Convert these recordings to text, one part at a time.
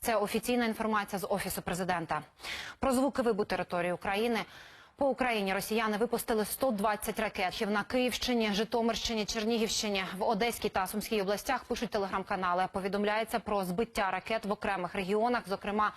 Це офіційна інформація з офісу президента. Про звуки вибуху території України. По Україні росіяни випустили 120 ракет на Київщині, Житомирщині, Чернігівщині, в Одеській та Сумській областях пишуть телеграм-канали. Повідомляється про збиття ракет в окремих регіонах, зокрема.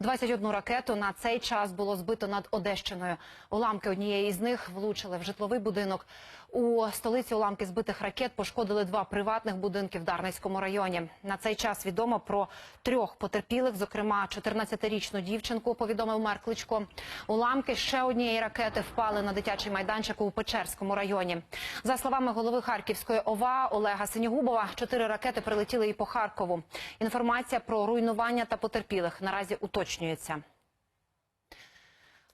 21 ракету на цей час було збито над Одещиною. Уламки однієї з них влучили в житловий будинок. У столиці уламки збитих ракет пошкодили два приватних будинки в Дарницькому районі. На цей час відомо про трьох потерпілих, зокрема 14-річну дівчинку, повідомив мер Кличко. Уламки ще однієї ракети впали на дитячий майданчик у Печерському районі. За словами голови Харківської ОВА Олега Синігубова, чотири ракети прилетіли і по Харкову. Інформація про руйнування та потерпілих наразі уточнюється.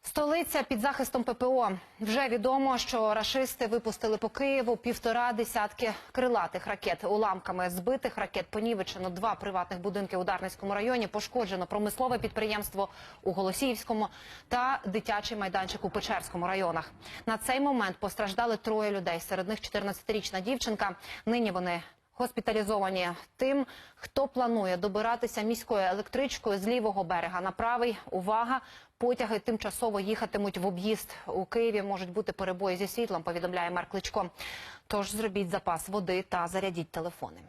Столиця під захистом ППО. Вже відомо, що рашисти випустили по Києву півтора десятки крилатих ракет. Уламками збитих ракет понівечено два приватних будинки у Дарницькому районі. Пошкоджено промислове підприємство у Голосіївському та дитячий майданчик у Печерському районах. На цей момент постраждали троє людей. Серед них 14-річна дівчинка. Нині вони госпіталізовані тим, хто планує добиратися міською електричкою з лівого берега на правий. Увага! Потяги тимчасово їхатимуть в об'їзд. У Києві можуть бути перебої зі світлом, повідомляє мер Кличко. Тож зробіть запас води та зарядіть телефони.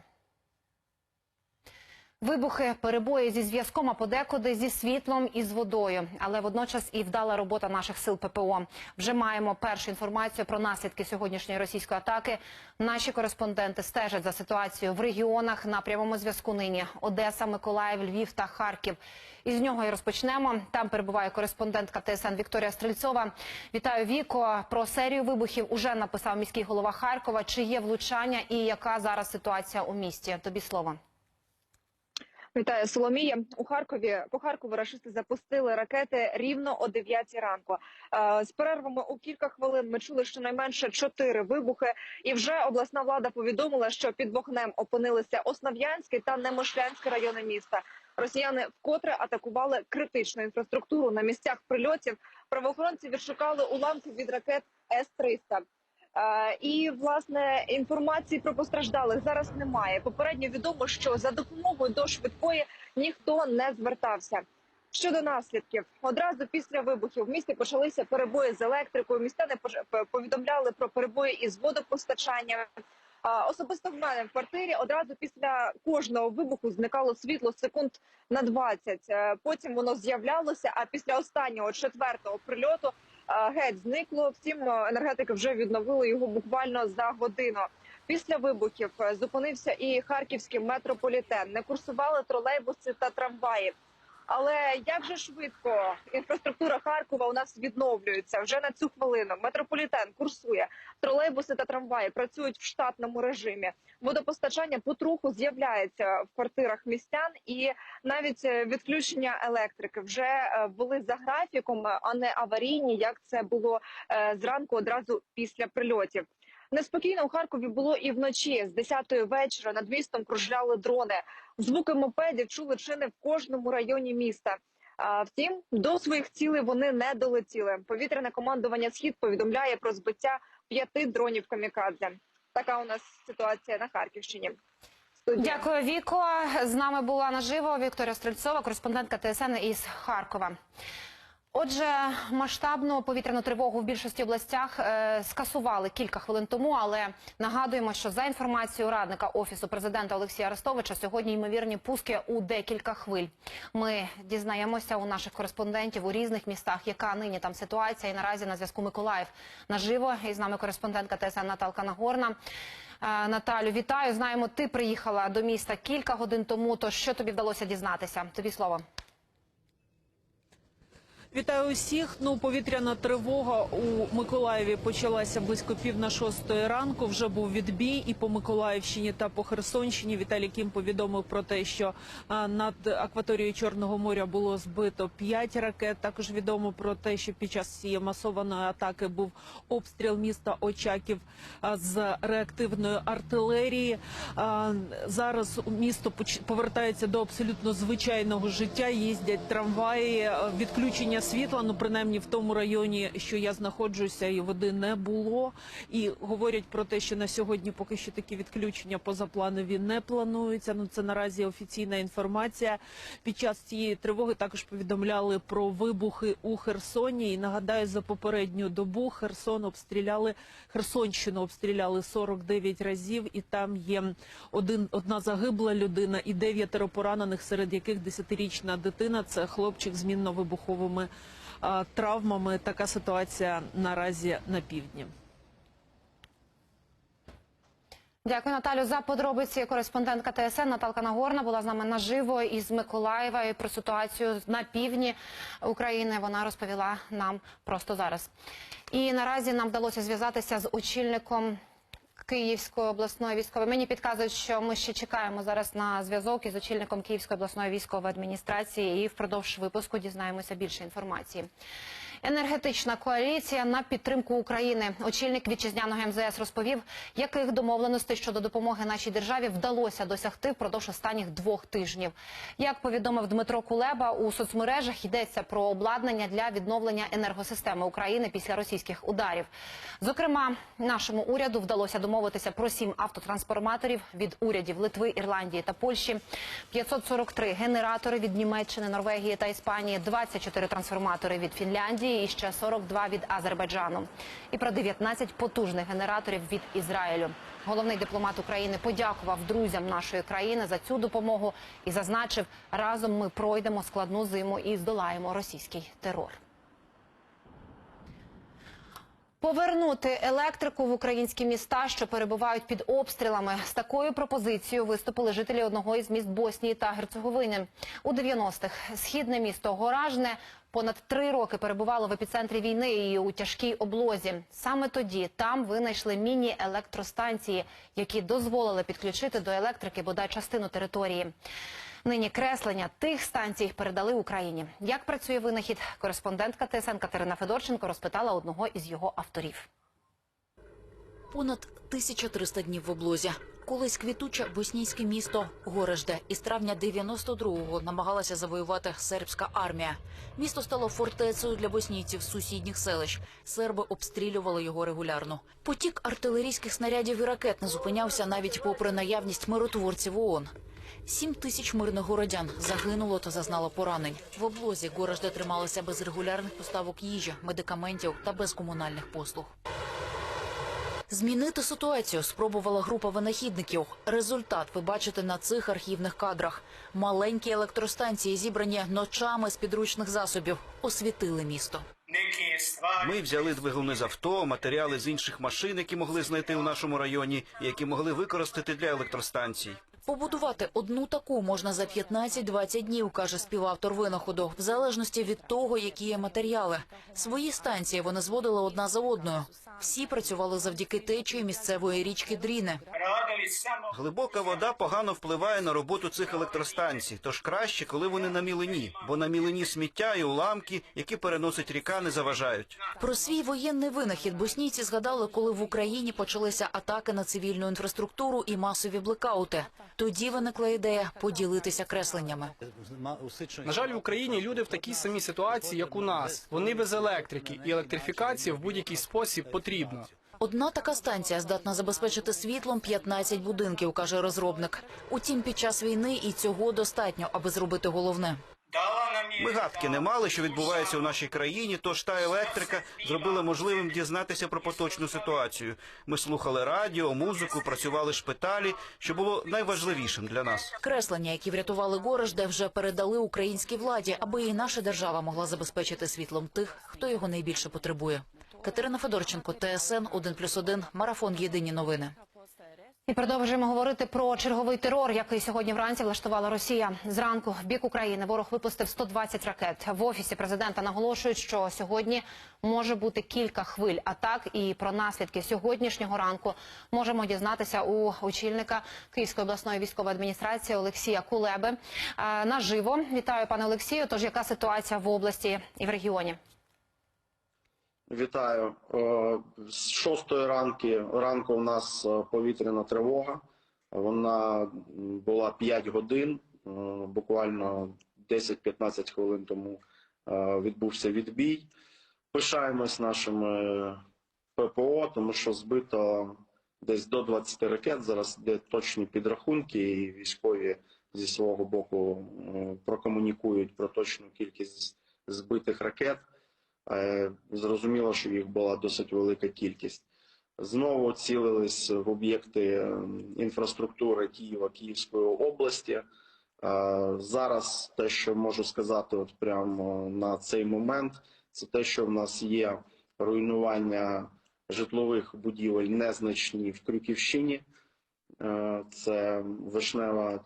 Вибухи, перебої зі зв'язком, а подекуди зі світлом і з водою. Але водночас і вдала робота наших сил ППО. Вже маємо першу інформацію про наслідки сьогоднішньої російської атаки. Наші кореспонденти стежать за ситуацією в регіонах на прямому зв'язку нині. Одеса, Миколаїв, Львів та Харків. Із нього і розпочнемо. Там перебуває кореспондентка ТСН Вікторія Стрельцова. Вітаю Віко. Про серію вибухів уже написав міський голова Харкова. Чи є влучання і яка зараз ситуація у місті? Тобі слово. Вітаю Соломія у Харкові. По Харкову рашисти запустили ракети рівно о 9 ранку. Е, З перервами у кілька хвилин ми чули щонайменше чотири вибухи, і вже обласна влада повідомила, що під вогнем опинилися Основ'янський та Немишлянський райони міста. Росіяни вкотре атакували критичну інфраструктуру на місцях прильотів. Правоохоронці відшукали уламки від ракет С-300. Е, І власне інформації про постраждалих зараз немає. Попередньо відомо, що за допомогою до швидкої ніхто не звертався. Щодо наслідків, одразу після вибухів в місті почалися перебої з електрикою. Містяни повідомляли про перебої із водопостачанням. Особисто в мене в квартирі одразу після кожного вибуху зникало світло секунд на 20. Е, Потім воно з'являлося. А після останнього четвертого прильоту геть зникло. Втім, е, енергетики вже відновили його буквально за годину. Після вибухів е, зупинився і харківський метрополітен. Не курсували тролейбуси та трамваї. Але як же швидко інфраструктура Харкова у нас відновлюється вже на цю хвилину. Метрополітен курсує, тролейбуси та трамваї працюють в штатному режимі. Водопостачання потроху з'являється в квартирах містян, і навіть е, відключення електрики вже е, були за графіком, а не аварійні, як це було е, зранку одразу після прильотів. Неспокійно у Харкові було і вночі з 10-ї вечора над містом кружляли дрони. Звуки мопедів чули чи не в кожному районі міста. А, втім, до своїх цілей вони не долетіли. Повітряне командування схід повідомляє про збиття п'яти дронів камікадзе. Така у нас ситуація на Харківщині. Студія. Дякую, Віко. З нами була наживо Вікторія Стрельцова, кореспондентка ТСН із Харкова. Отже, масштабну повітряну тривогу в більшості областях е, скасували кілька хвилин тому, але нагадуємо, що за інформацією радника офісу президента Олексія Арестовича сьогодні ймовірні пуски у декілька хвиль. Ми дізнаємося у наших кореспондентів у різних містах, яка нині там ситуація. І наразі на зв'язку Миколаїв наживо. І з нами кореспондентка ТСН Наталка Нагорна. Е, Наталю, вітаю. Знаємо, ти приїхала до міста кілька годин тому. То що тобі вдалося дізнатися? Тобі слово. Вітаю усіх. Ну, повітряна тривога у Миколаєві почалася близько пів на шостої ранку. Вже був відбій і по Миколаївщині та по Херсонщині. Віталій Кім повідомив про те, що над акваторією Чорного моря було збито п'ять ракет. Також відомо про те, що під час цієї масованої атаки був обстріл міста Очаків з реактивної артилерії. Зараз місто повертається до абсолютно звичайного життя. Їздять трамваї, відключення світла. Ну принаймні в тому районі, що я знаходжуся, і води не було. І говорять про те, що на сьогодні поки що такі відключення позапланові не плануються. Ну це наразі офіційна інформація. Під час цієї тривоги також повідомляли про вибухи у Херсоні. І нагадаю, за попередню добу Херсон обстріляли Херсонщину обстріляли 49 разів, і там є один одна загибла людина і дев'ятеро поранених, серед яких десятирічна дитина. Це хлопчик з мінно-вибуховими травмами. Така ситуація наразі на півдні. Дякую, Наталю, за подробиці. Кореспондентка ТСН Наталка Нагорна була з нами наживо із Миколаєва і про ситуацію на півдні України. Вона розповіла нам просто зараз. І наразі нам вдалося зв'язатися з очільником Київської обласної військової. Мені підказують, що ми ще чекаємо зараз на зв'язок із очільником Київської обласної військової адміністрації і впродовж випуску дізнаємося більше інформації. Енергетична коаліція на підтримку України. Очільник вітчизняного МЗС розповів, яких домовленостей щодо допомоги нашій державі вдалося досягти впродовж останніх двох тижнів. Як повідомив Дмитро Кулеба, у соцмережах йдеться про обладнання для відновлення енергосистеми України після російських ударів. Зокрема, нашому уряду вдалося домовитися про сім автотрансформаторів від урядів Литви, Ірландії та Польщі, 543 генератори від Німеччини, Норвегії та Іспанії, 24 трансформатори від Фінляндії і ще 42 від Азербайджану. І про 19 потужних генераторів від Ізраїлю. Головний дипломат України подякував друзям нашої країни за цю допомогу і зазначив, разом ми пройдемо складну зиму і здолаємо російський терор. Повернути електрику в українські міста, що перебувають під обстрілами. З такою пропозицією виступили жителі одного із міст Боснії та Герцеговини. У 90-х східне місто Горажне понад три роки перебувало в епіцентрі війни і у тяжкій облозі. Саме тоді там винайшли міні-електростанції, які дозволили підключити до електрики бодай частину території. Нині креслення тих станцій передали Україні. Як працює винахід? Кореспондентка ТСН Катерина Федорченко розпитала одного із його авторів. Понад 1300 днів в облозі. Колись квітуче боснійське місто Горежде із травня 92-го намагалася завоювати сербська армія. Місто стало фортецею для боснійців з сусідніх селищ. Серби обстрілювали його регулярно. Потік артилерійських снарядів і ракет не зупинявся навіть попри наявність миротворців ООН. Сім тисяч мирних городян загинуло та зазнало поранень. В облозі Горежде трималося без регулярних поставок їжі, медикаментів та без комунальних послуг. Змінити ситуацію спробувала група винахідників. Результат ви бачите на цих архівних кадрах. Маленькі електростанції, зібрані ночами з підручних засобів, освітили місто. Ми взяли двигуни з авто, матеріали з інших машин, які могли знайти у нашому районі, які могли використати для електростанцій. Побудувати одну таку можна за 15-20 днів, каже співавтор винаходу, в залежності від того, які є матеріали. Свої станції вони зводили одна за одною. Всі працювали завдяки течії місцевої річки Дріни. Глибока вода погано впливає на роботу цих електростанцій, тож краще, коли вони на мілині, бо на мілині сміття і уламки, які переносить ріка, не заважають. Про свій воєнний винахід боснійці згадали, коли в Україні почалися атаки на цивільну інфраструктуру і масові блекаути. Тоді виникла ідея поділитися кресленнями. На жаль, в Україні люди в такій самій ситуації, як у нас. Вони без електрики, і електрифікація в будь-який спосіб потрібна. Одна така станція здатна забезпечити світлом 15 будинків, каже розробник. Утім, під час війни і цього достатньо, аби зробити головне. Ми гадки не мали, що відбувається у нашій країні, тож та електрика зробила можливим дізнатися про поточну ситуацію. Ми слухали радіо, музику, працювали в шпиталі, що було найважливішим для нас. Креслення, які врятували Горожде, вже передали українській владі, аби і наша держава могла забезпечити світлом тих, хто його найбільше потребує. Катерина Федорченко, ТСН 1+,1, Марафон. Єдині новини. І продовжуємо говорити про черговий терор, який сьогодні вранці влаштувала Росія. Зранку в бік України ворог випустив 120 ракет. В офісі президента наголошують, що сьогодні може бути кілька хвиль атак. І про наслідки сьогоднішнього ранку можемо дізнатися у очільника Київської обласної військової адміністрації Олексія Кулеби. Е, Наживо вітаю, пане Олексію. Тож яка ситуація в області і в регіоні? Вітаю. Е, З шостої ранки ранку у нас е, повітряна тривога. Вона була 5 годин, е, буквально 10-15 хвилин тому відбувся відбій. Пишаємось нашими ППО, тому що збито десь до 20 ракет. Зараз де точні підрахунки, і військові зі свого боку прокомунікують про точну кількість збитих ракет. Е, Зрозуміло, що їх була досить велика кількість. Знову цілились в об'єкти е, інфраструктури Києва, Київської області. Е, Зараз те, що можу сказати, от прямо на цей момент, це те, що в нас є руйнування житлових будівель незначні в Крюківщині. Це Вишнева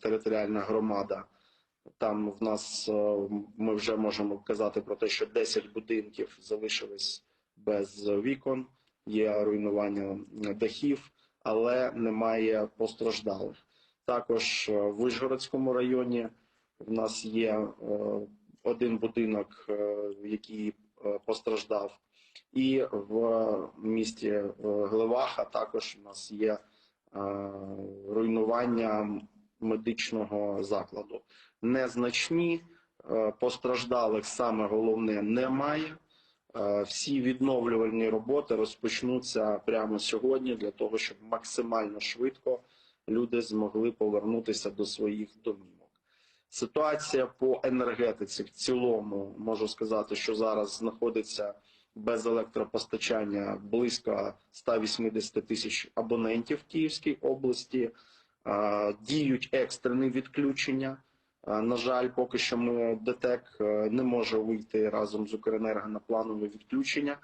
територіальна громада. Там в нас е, ми вже можемо казати про те, що 10 будинків залишились без вікон, є руйнування дахів, але немає постраждалих. Також е, в Вишгородському районі в нас є е, один будинок, який постраждав, і в місті Глеваха також у нас є руйнування медичного закладу. Незначні е, постраждалих саме головне немає. Е, Всі відновлювальні роботи розпочнуться прямо сьогодні для того, щоб максимально швидко люди змогли повернутися до своїх домівок. Ситуація по енергетиці в цілому можу сказати, що зараз знаходиться без електропостачання близько 180 тисяч абонентів в Київській області. Е, Діють екстрені відключення. Е, На жаль, поки що ми ДТЕК е, не може вийти разом з Укренерго на планове відключення.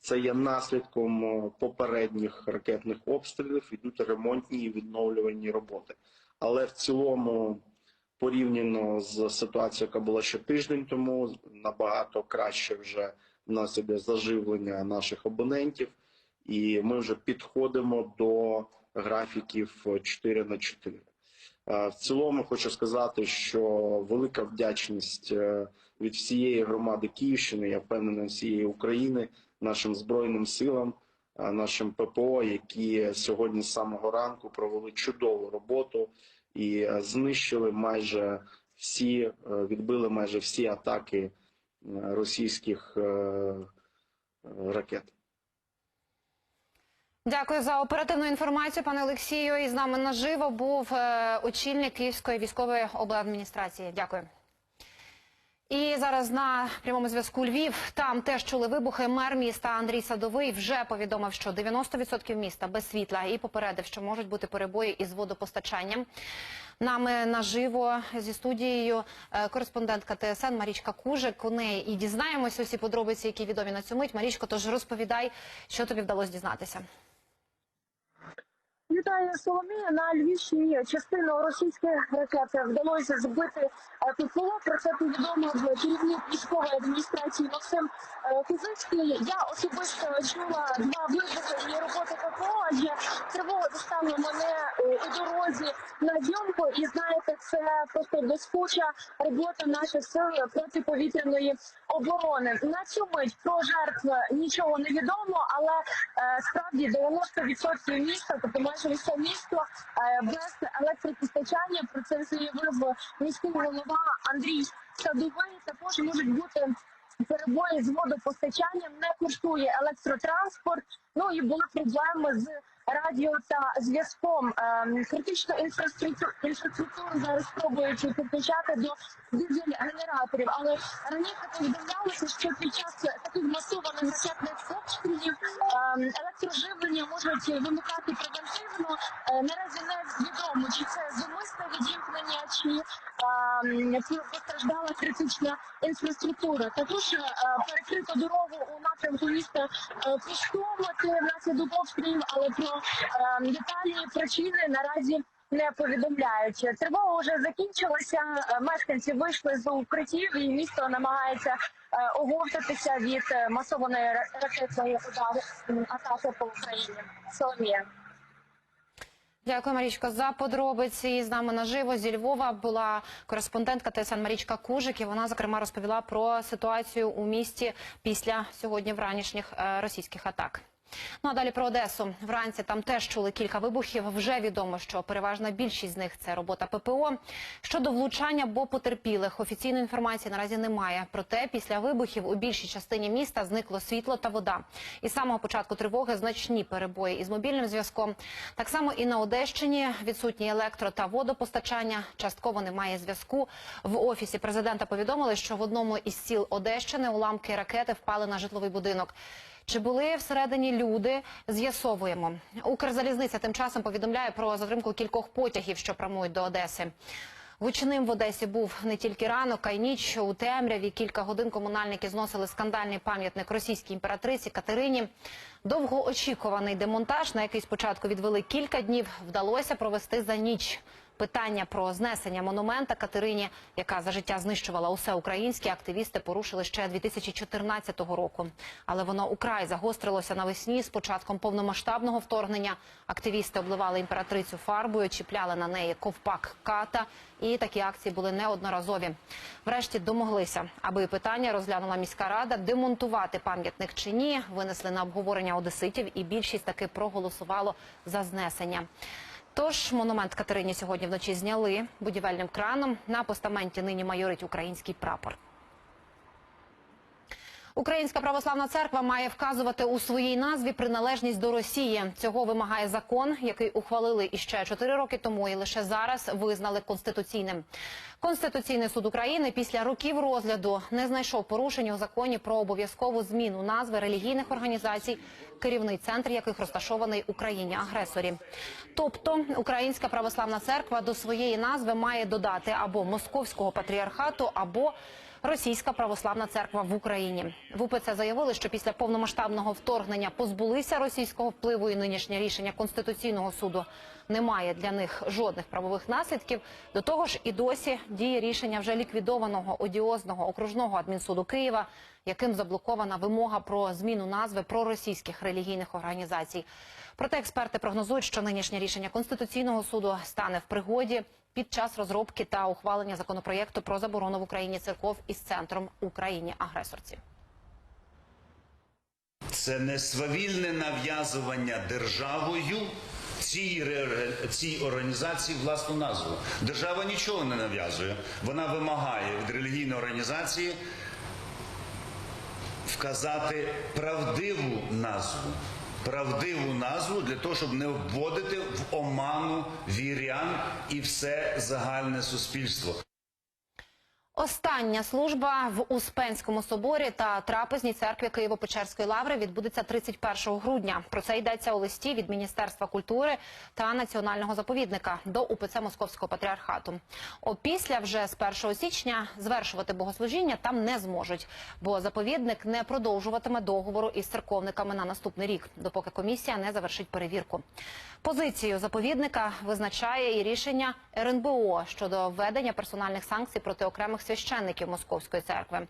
Це є наслідком е, попередніх ракетних обстрілів. Йдуть ремонтні і відновлювальні роботи. Але в цілому, порівняно з ситуацією, яка була ще тиждень тому, набагато краще вже в нас іде заживлення наших абонентів, і ми вже підходимо до графіків 4 на 4. Е, В цілому хочу сказати, що велика вдячність е, від всієї громади Київщини, я впевнений всієї України, нашим збройним силам, е, нашим ППО, які сьогодні з самого ранку провели чудову роботу і знищили майже всі, відбили майже всі атаки російських ракет. Дякую за оперативну інформацію, пане Олексію. І з нами наживо був е, очільник Київської військової обладміністрації. Дякую. І зараз на прямому зв'язку Львів. Там теж чули вибухи. Мер міста Андрій Садовий вже повідомив, що 90% міста без світла і попередив, що можуть бути перебої із водопостачанням. Нами наживо зі студією е, кореспондентка ТСН Марічка Кужик. У неї і дізнаємося усі подробиці, які відомі на цю мить. Марічко, тож розповідай, що тобі вдалося дізнатися. Вітаю Соломія на Львівщині. Частину російських ракет вдалося збити е, ППО. Про це повідомив керівник військової адміністрації Максим е, Козицький. Я особисто чула два вибухи роботи ППО, адже тривога доставила мене е, у дорозі на зйомку. І знаєте, це просто блискуча робота наших сил протиповітряної оборони. На цю мить про жертв нічого не відомо, але справді 90% міста, тобто майже місто е, без електропостачання. Про це заявив міський голова Андрій Садовий. Також можуть бути перебої з водопостачанням, не коштує електротранспорт. Ну і були проблеми з радіо та зв'язком. Ем, Критичну інфраструктуру інфраструктуру зараз спробують підключати до дизель-генераторів. Але раніше повідомлялося, що під час таких масованих ракетних обстрілів ем, електроживлення можуть вимикати превентивно. Е, Наразі не відомо, чи це зумисне відімкнення, чи ем, постраждала критична інфраструктура. Також е, перекрито дорогу у напрямку міста е, Пустомати внаслідок обстрілів, але про детальні причини наразі. Не повідомляють. Тривога вже закінчилася. Е, Мешканці вийшли з укриттів, і місто намагається е, оговтатися від е, масованої ракетної атаки по Україні. Соломія. Дякую, Марічко, за подробиці. З нами наживо зі Львова була кореспондентка ТСН Марічка Кужик. І вона зокрема розповіла про ситуацію у місті після сьогодні вранішніх російських атак. Ну а далі про Одесу. Вранці там теж чули кілька вибухів. Вже відомо, що переважна більшість з них це робота ППО. Щодо влучання або потерпілих, офіційної інформації наразі немає. Проте після вибухів у більшій частині міста зникло світло та вода. І з самого початку тривоги значні перебої із мобільним зв'язком. Так само і на Одещині відсутні електро та водопостачання. Частково немає зв'язку. В офісі президента повідомили, що в одному із сіл Одещини уламки ракети впали на житловий будинок. Чи були всередині люди? З'ясовуємо. Укрзалізниця тим часом повідомляє про затримку кількох потягів, що прямують до Одеси. Гучним в Одесі був не тільки ранок, а й ніч у темряві. Кілька годин комунальники зносили скандальний пам'ятник російській імператриці Катерині. Довгоочікуваний демонтаж, на який спочатку відвели кілька днів, вдалося провести за ніч. Питання про знесення монумента Катерині, яка за життя знищувала усе українське, активісти порушили ще 2014 року. Але воно украй загострилося навесні з початком повномасштабного вторгнення. Активісти обливали імператрицю фарбою, чіпляли на неї ковпак ката, і такі акції були неодноразові. Врешті домоглися, аби питання розглянула міська рада, демонтувати пам'ятник чи ні. Винесли на обговорення одеситів, і більшість таки проголосувало за знесення. Тож монумент Катерині сьогодні вночі зняли будівельним краном. На постаменті нині майорить український прапор. Українська православна церква має вказувати у своїй назві приналежність до Росії. Цього вимагає закон, який ухвалили іще чотири роки тому, і лише зараз визнали конституційним. Конституційний суд України після років розгляду не знайшов порушень у законі про обов'язкову зміну назви релігійних організацій, керівний центр яких розташований Україні агресорі. Тобто Українська православна церква до своєї назви має додати або московського патріархату, або Російська православна церква в Україні в УПЦ заявили, що після повномасштабного вторгнення позбулися російського впливу і нинішнє рішення конституційного суду не має для них жодних правових наслідків. До того ж, і досі діє рішення вже ліквідованого одіозного окружного адмінсуду Києва, яким заблокована вимога про зміну назви проросійських релігійних організацій. Проте експерти прогнозують, що нинішнє рішення конституційного суду стане в пригоді під час розробки та ухвалення законопроєкту про заборону в Україні церков із центром Україні агресорці. Це не свавільне нав'язування державою цій, організації власну назву. Держава нічого не нав'язує. Вона вимагає від релігійної організації вказати правдиву назву. Правдиву назву для того, щоб не вводити в оману вірян і все загальне суспільство. Остання служба в Успенському соборі та трапезній церкві Києво-Печерської лаври відбудеться 31 грудня. Про це йдеться у листі від Міністерства культури та національного заповідника до УПЦ Московського патріархату. Опісля вже з 1 січня звершувати богослужіння там не зможуть, бо заповідник не продовжуватиме договору із церковниками на наступний рік, допоки комісія не завершить перевірку. Позицію заповідника визначає і рішення РНБО щодо введення персональних санкцій проти окремих священників Московської церкви.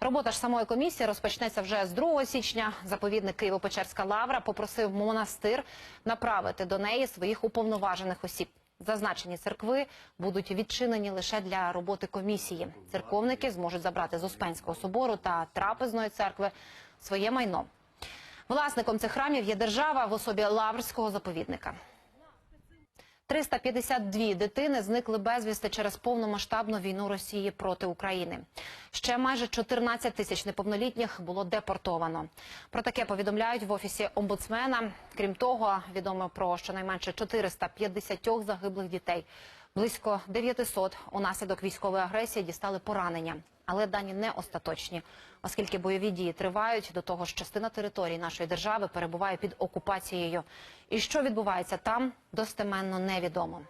Робота ж самої комісії розпочнеться вже з 2 січня. Заповідник Києво-Печерська лавра попросив монастир направити до неї своїх уповноважених осіб. Зазначені церкви будуть відчинені лише для роботи комісії. Церковники зможуть забрати з Успенського собору та трапезної церкви своє майно. Власником цих храмів є держава в особі Лаврського заповідника. 352 дитини зникли безвісти через повномасштабну війну Росії проти України. Ще майже 14 тисяч неповнолітніх було депортовано. Про таке повідомляють в офісі омбудсмена. Крім того, відомо про щонайменше 450 загиблих дітей. Близько 900 унаслідок військової агресії дістали поранення. Але дані не остаточні, оскільки бойові дії тривають. До того ж, частина території нашої держави перебуває під окупацією. І що відбувається там, достеменно невідомо.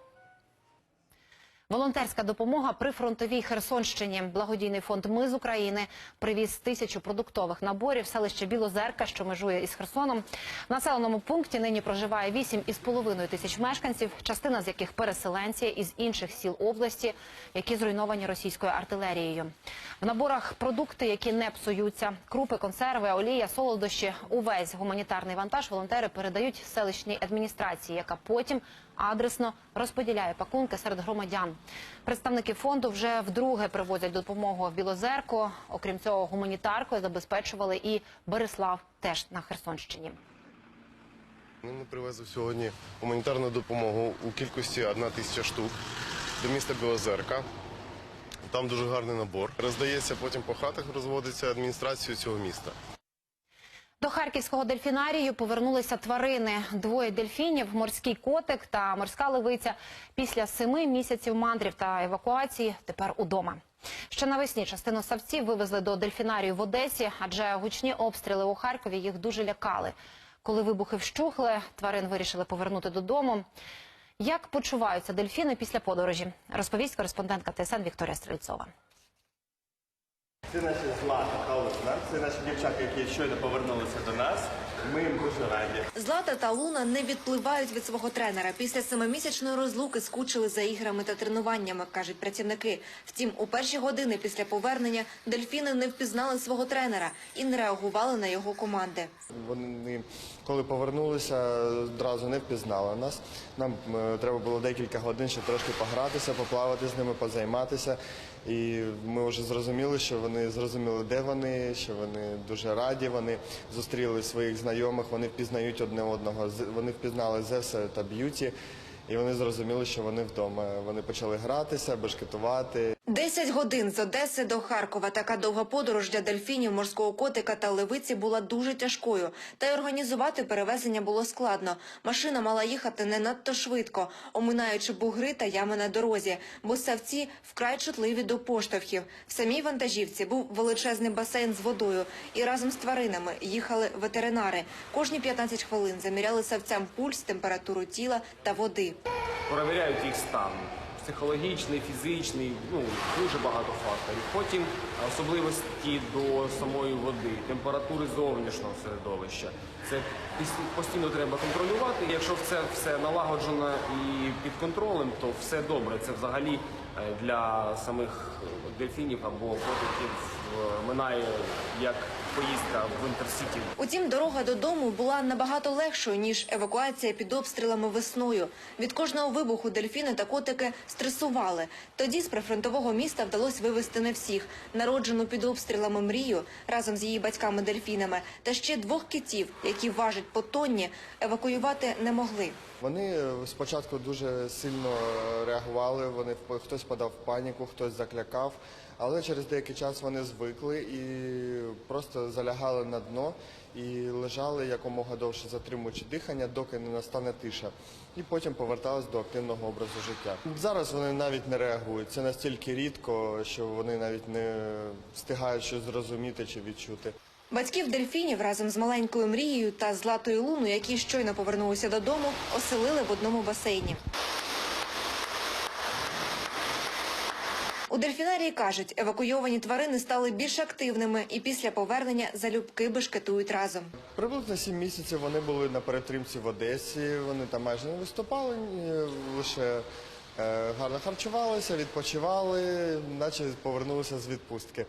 Волонтерська допомога при фронтовій Херсонщині. Благодійний фонд Ми з України привіз тисячу продуктових наборів в селище Білозерка, що межує із Херсоном. В населеному пункті нині проживає 8,5 тисяч мешканців, частина з яких переселенці із інших сіл області, які зруйновані російською артилерією. В наборах продукти, які не псуються, крупи, консерви, олія, солодощі. Увесь гуманітарний вантаж волонтери передають селищній адміністрації, яка потім адресно розподіляє пакунки серед громадян. Представники фонду вже вдруге привозять допомогу в Білозерку. Окрім цього, гуманітаркою забезпечували і Береслав теж на Херсонщині. Ми привезли сьогодні гуманітарну допомогу у кількості 1 тисяча штук до міста Білозерка. Там дуже гарний набор. Роздається потім по хатах, розводиться адміністрацією цього міста. До харківського дельфінарію повернулися тварини. Двоє дельфінів, морський котик та морська левиця. Після семи місяців мандрів та евакуації тепер удома. Ще навесні частину савців вивезли до дельфінарію в Одесі, адже гучні обстріли у Харкові їх дуже лякали. Коли вибухи вщухли, тварин вирішили повернути додому. Як почуваються дельфіни після подорожі, розповість кореспондентка ТСН Вікторія Стрельцова. Це наші злата Калина, це наші дівчата, які щойно повернулися до нас. Ми їм дуже раді. Злата та Луна не відпливають від свого тренера. Після семимісячної розлуки скучили за іграми та тренуваннями, кажуть працівники. Втім, у перші години після повернення дельфіни не впізнали свого тренера і не реагували на його команди. Вони, коли повернулися, одразу не впізнали нас. Нам е, треба було декілька годин, щоб трошки погратися, поплавати з ними, позайматися. І ми вже зрозуміли, що вони зрозуміли, де вони, що вони дуже раді. Вони зустріли своїх знайомих, вони впізнають одне одного. Вони впізнали Зевса та Б'юті, і вони зрозуміли, що вони вдома. Вони почали гратися, бешкетувати. Десять годин з Одеси до Харкова. Така довга подорож для дельфінів, морського котика та левиці була дуже тяжкою. Та й організувати перевезення було складно. Машина мала їхати не надто швидко, оминаючи бугри та ями на дорозі, бо савці вкрай чутливі до поштовхів. В самій вантажівці був величезний басейн з водою, і разом з тваринами їхали ветеринари. Кожні 15 хвилин заміряли савцям пульс, температуру тіла та води. перевіряють їх стан. Психологічний, фізичний, ну дуже багато факторів. Потім особливості до самої води, температури зовнішнього середовища. Це постійно треба контролювати. Якщо це все налагоджено і під контролем, то все добре. Це взагалі е, для самих дельфінів або котиків е, минає як поїздка в Інтерсіті. Утім, дорога додому була набагато легшою ніж евакуація під обстрілами весною. Від кожного вибуху дельфіни та котики стресували. Тоді з прифронтового міста вдалося вивезти не всіх: народжену під обстрілами мрію разом з її батьками-дельфінами, та ще двох китів, які важать по тонні, евакуювати не могли. Вони е, спочатку дуже сильно е, реагували. Вони хтось подав паніку, хтось заклякав. Але через деякий час вони звикли і просто залягали на дно і лежали якомога довше затримуючи дихання, доки не настане тиша. І потім повертались до активного образу життя. Зараз вони навіть не реагують. Це настільки рідко, що вони навіть не встигають щось зрозуміти чи відчути. Батьків дельфінів разом з маленькою мрією та златою луною, які щойно повернулися додому, оселили в одному басейні. У дельфінарії кажуть, евакуйовані тварини стали більш активними і після повернення залюбки бешкетують разом. Приблизно 7 місяців вони були на перетримці в Одесі. Вони там майже не виступали, лише е, гарно харчувалися, відпочивали, наче повернулися з відпустки.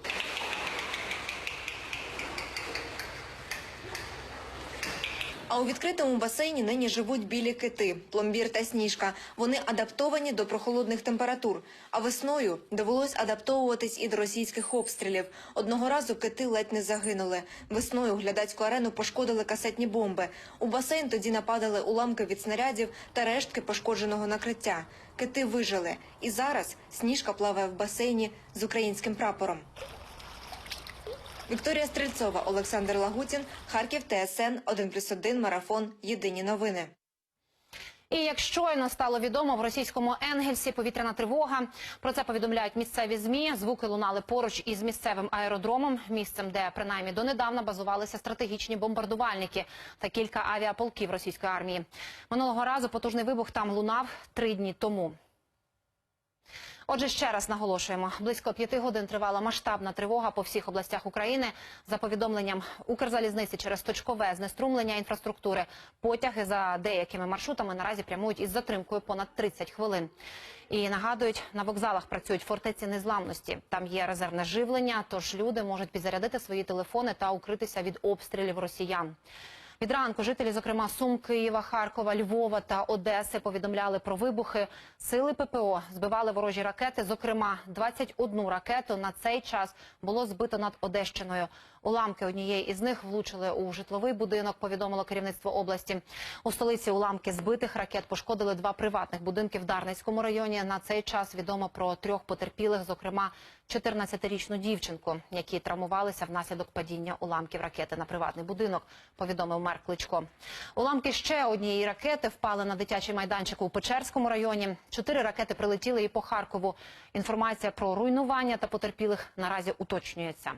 А у відкритому басейні нині живуть білі кити, пломбір та сніжка. Вони адаптовані до прохолодних температур. А весною довелось адаптовуватись і до російських обстрілів. Одного разу кити ледь не загинули. Весною глядацьку арену пошкодили касетні бомби. У басейн тоді нападали уламки від снарядів та рештки пошкодженого накриття. Кити вижили. І зараз сніжка плаває в басейні з українським прапором. Вікторія Стрельцова, Олександр Лагутін, Харків, ТСН, 1+,1, Марафон, Єдині новини. І як щойно стало відомо, в російському Енгельсі повітряна тривога. Про це повідомляють місцеві змі. Звуки лунали поруч із місцевим аеродромом, місцем, де принаймні донедавна базувалися стратегічні бомбардувальники та кілька авіаполків російської армії. Минулого разу потужний вибух там лунав три дні тому. Отже, ще раз наголошуємо: близько п'яти годин тривала масштабна тривога по всіх областях України. За повідомленням Укрзалізниці через точкове знеструмлення інфраструктури потяги за деякими маршрутами наразі прямують із затримкою понад 30 хвилин. І нагадують, на вокзалах працюють фортеці незламності. Там є резервне живлення, тож люди можуть підзарядити свої телефони та укритися від обстрілів росіян. Від ранку жителі, зокрема Сум, Києва, Харкова, Львова та Одеси, повідомляли про вибухи. Сили ППО збивали ворожі ракети. Зокрема, 21 ракету на цей час було збито над Одещиною. Уламки однієї із них влучили у житловий будинок. Повідомило керівництво області. У столиці уламки збитих ракет пошкодили два приватних будинки в Дарницькому районі. На цей час відомо про трьох потерпілих, зокрема 14-річну дівчинку, які травмувалися внаслідок падіння уламків ракети на приватний будинок. Повідомив мер Кличко. Уламки ще однієї ракети впали на дитячий майданчик у Печерському районі. Чотири ракети прилетіли і по Харкову. Інформація про руйнування та потерпілих наразі уточнюється.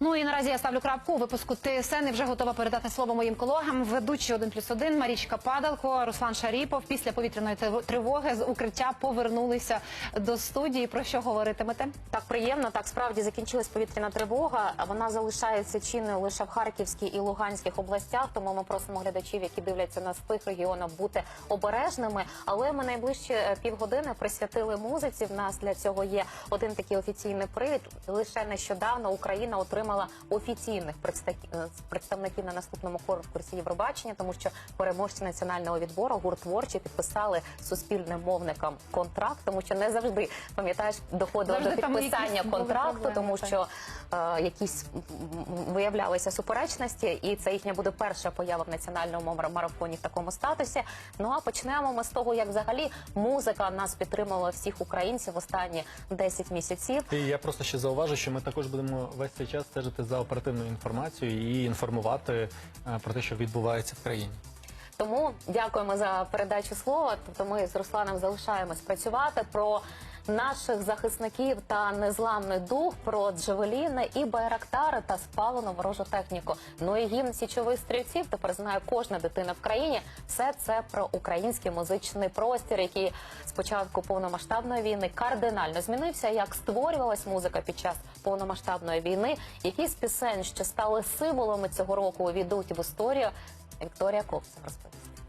Ну і наразі я ставлю крапку випуску ТСН і вже готова передати слово моїм колегам. Ведучі 1 плюс 1, Марічка Падалко, Руслан Шаріпов. Після повітряної тривоги з укриття повернулися до студії. Про що говоритимете? Так приємно, так справді закінчилась повітряна тривога. Вона залишається чинною лише в Харківській і Луганських областях. Тому ми просимо глядачів, які дивляться нас в тих регіонах, бути обережними. Але ми найближчі е, півгодини присвятили музиці. В нас для цього є один такий офіційний привід. Лише нещодавно Україна отримала офіційних представ- е, представників на наступному конкурсі Євробачення, тому що переможці національного відбору гурт творчі підписали суспільним мовником контракт, тому що не завжди пам'ятаєш доходило до підписання контракту, тому що е, якісь виявлялися суперечності, і це їхня буде перша поява в національному мар- марафоні в такому статусі. Ну а почнемо ми з того, як взагалі музика нас підтримувала всіх українців останні 10 місяців. І я просто ще зауважу, що ми також будемо весь цей час стежити за оперативною інформацією і інформувати е, про те, що відбувається в країні. Тому дякуємо за передачу слова. Тобто ми з Русланом залишаємось працювати про наших захисників та незламний дух, про джевеліни і байрактари та спалену ворожу техніку. Ну і гімн січових стрільців тепер знає кожна дитина в країні. Все це про український музичний простір, який з початку повномасштабної війни кардинально змінився. Як створювалась музика під час повномасштабної війни, які з пісень, що стали символами цього року, увійдуть в історію. Вікторія Копцев розповість.